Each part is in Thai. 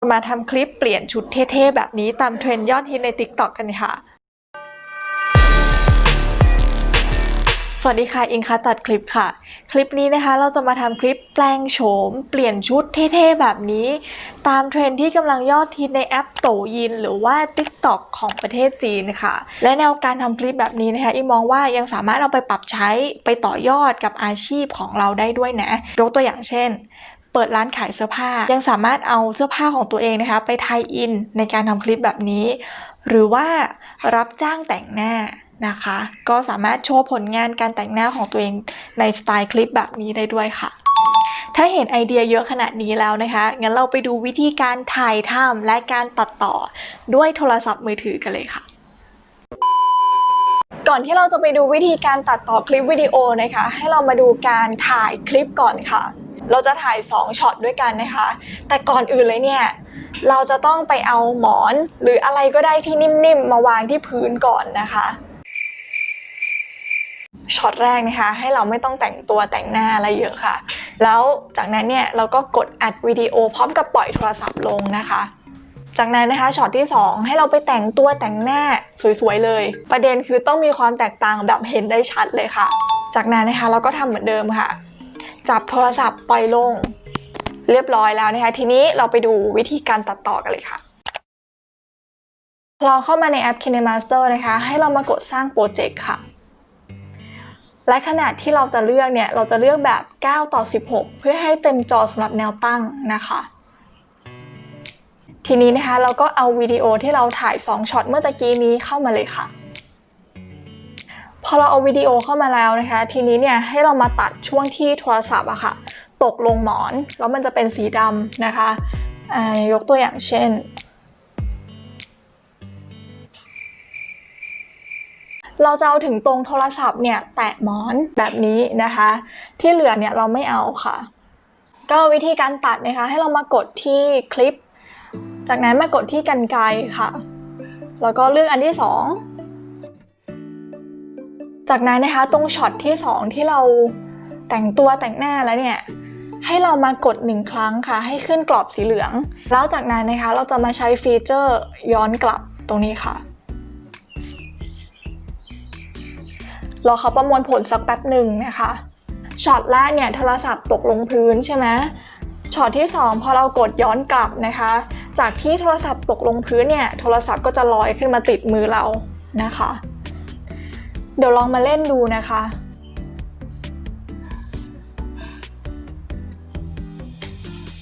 มาทำคลิปเปลี่ยนชุดเท่ๆ แบบนี้ตามเทรนด์ยอดฮิตใน TikTok กันค่ะ สวัสดีค่ะ อิงคะตัดคลิปค่ะ คลิปนี้นะคะเราจะมาทำคลิปแปลงโฉม เปลี่ยนชุดเท่ๆ แบบนี้ ตามเทรนด์ที่กำลังยอดฮิตในแอปโตยิน หรือว่า TikTok ของประเทศจีนค่ะ และแนวการทำคลิปแบบนี้นะคะอิงมองว่ายังสามารถเอาไปปรับใช้ไปต่อยอดกับอาชีพของเราได้ด้วยนะยกตัวอย่างเช่น ปิดร้านขายเสื้อผ้า ยังสามารถเอาเสื้อผ้าของตัวเองนะคะ ไปไทยอินในการทำคลิปแบบนี้ หรือว่ารับจ้างแต่งหน้านะคะ ก็สามารถโชว์ผลงานการแต่งหน้าของตัวเองในสไตล์คลิปแบบนี้ได้ด้วยค่ะถ้าเห็นไอเดียเยอะขนาดนี้แล้วนะคะ งั้นเราไปดูวิธีการถ่ายทำและการตัดต่อด้วยโทรศัพท์มือถือกันเลยค่ะ ก่อนที่เราจะไปดูวิธีการตัดต่อคลิปวิดีโอนะคะ ให้เรามาดูการถ่ายคลิปก่อนค่ะ เราจะถ่าย 2ช็อตด้วยกันนะคะ แต่ก่อนอื่นเลยเนี่ย เราจะต้องไปเอาหมอนหรืออะไรก็ได้ที่นิ่มๆ มาวางที่พื้นก่อนนะคะช็อตแรกนะคะ ให้เราไม่ต้องแต่งตัวแต่งหน้าอะไรเยอะค่ะ แล้วจากนั้นเนี่ยเราก็กดอัดวิดีโอพร้อมกับปล่อยโทรศัพท์ลงนะคะ จากนั้นนะคะช็อตที่ 2 ให้เราไปแต่งตัวแต่งหน้าสวยๆเลย ประเด็นคือต้องมีความแตกต่างแบบเห็นได้ชัดเลยค่ะ จากนั้นนะคะเราก็ทำเหมือนเดิมค่ะ จับโทรศัพท์ปล่อยลง เรียบร้อยแล้วนะคะ ทีนี้เราไปดูวิธีการตัดต่อกันเลยค่ะลองเข้ามาในแอป KineMaster นะคะ ให้เรามากดสร้างโปรเจกต์ค่ะ และขนาดที่เราจะเลือกเนี่ย เราจะเลือกแบบ 9 ต่อ 16 เพื่อให้เต็มจอสำหรับแนวตั้งนะคะทีนี้นะคะเราก็เอาวิดีโอที่เราถ่าย 2ช็อตเมื่อตะกี้นี้เข้ามาเลยค่ะ พอเราเอาวิดีโอเข้ามาแล้วนะคะ ทีนี้เนี่ยให้เรามาตัดช่วงที่โทรศัพท์อะค่ะ ตกลงหมอนแล้วมันจะเป็นสีดำนะคะยกตัวอย่างเช่น เราจะเอาถึงตรงโทรศัพท์เนี่ยแตะหมอนแบบนี้นะคะ ที่เหลือเนี่ยเราไม่เอาค่ะ ก็วิธีการตัดนะคะ ให้เรามากดที่คลิป จากนั้นมากดที่กันไกรค่ะ แล้วก็เลือกอันที่ 2 จากนั้นนะคะตรงช็อตที่ 2 ที่เราแต่งตัวแต่งหน้าแล้วเนี่ยให้เรามากดหนึ่งครั้งค่ะ ให้ขึ้นกรอบสีเหลือง แล้วจากนั้นนะคะเราจะมาใช้ฟีเจอร์ย้อนกลับตรงนี้ค่ะรอเขาประมวลผลสักแป๊บหนึ่งนะคะช็อตแรกเนี่ยโทรศัพท์ตกลงพื้นใช่ไหมช็อตที่ 2 พอเรากดย้อนกลับนะคะ จากที่โทรศัพท์ตกลงพื้นเนี่ยโทรศัพท์ก็จะลอยขึ้นมาติดมือเรานะคะ เดี๋ยวลองมาเล่นดูนะคะ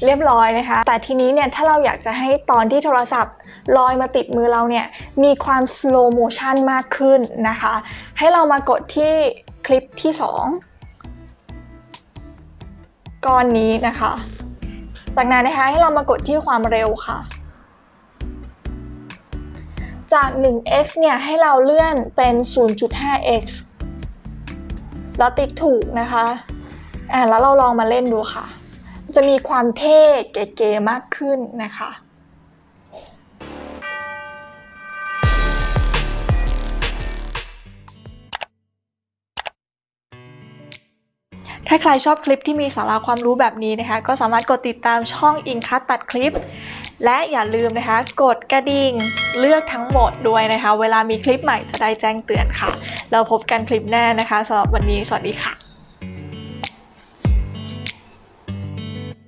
เรียบร้อยนะคะ แต่ทีนี้เนี่ยถ้าเราอยากจะให้ตอนที่โทรศัพท์ลอยมาติดมือเราเนี่ยมีความ slow motion มากขึ้นนะคะ ให้เรามากดที่คลิปที่ 2 ก้อนนี้นะคะ จากนั้นนะคะให้เรามากดที่ความเร็วค่ะ จาก 1x เนี่ยให้เราเลื่อนเป็น 0.5x แล้วติ๊กถูกนะคะอ่าแล้วเราลองมาเล่นดูค่ะ จะมีความเท่เก๋ๆมากขึ้นนะคะถ้าใครชอบคลิปที่มีสาระความรู้แบบนี้นะคะ ก็สามารถกดติดตามช่องอิงคัตตัดคลิป และอย่าลืมนะคะ กดกระดิ่งเลือกทั้งหมดด้วยนะคะ เวลามีคลิปใหม่จะได้แจ้งเตือนค่ะ เราพบกันคลิปหน้านะคะสำหรับวันนี้สวัสดีค่ะ